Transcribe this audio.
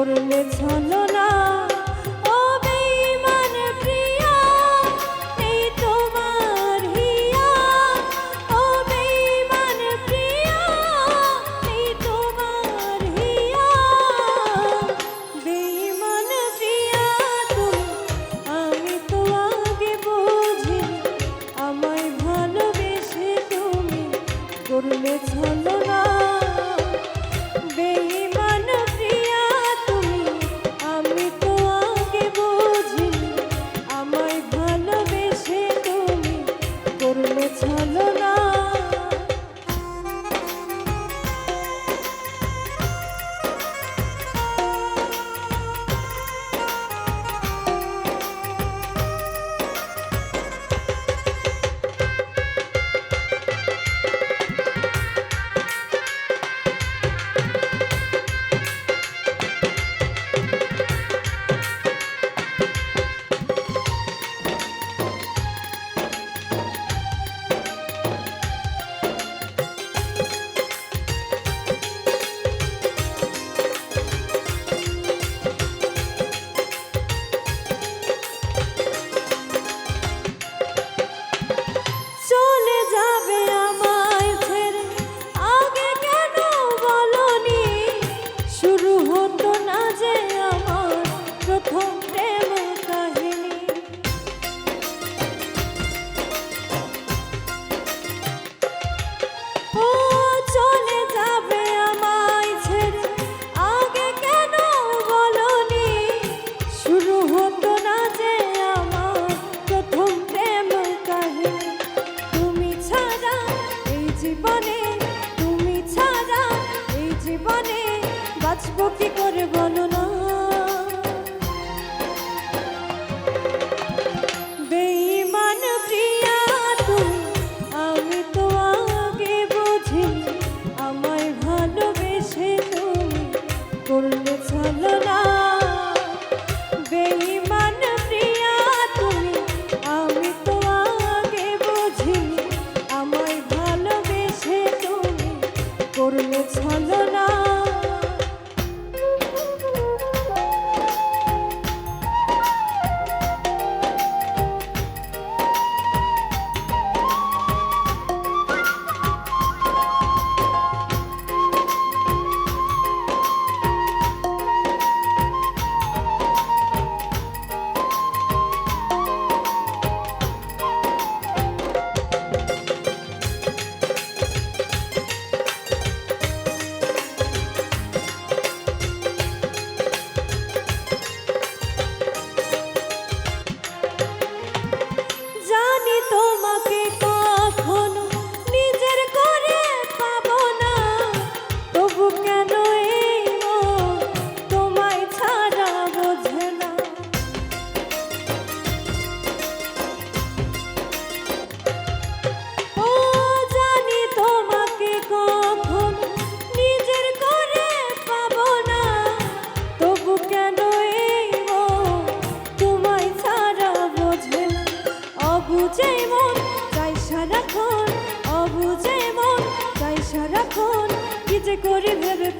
করলে ছলো প্রতি অবুঝে মন তাই সারাক্ষণ অবুঝে মন তাই সারাক্ষণ কি যে করি ভেবে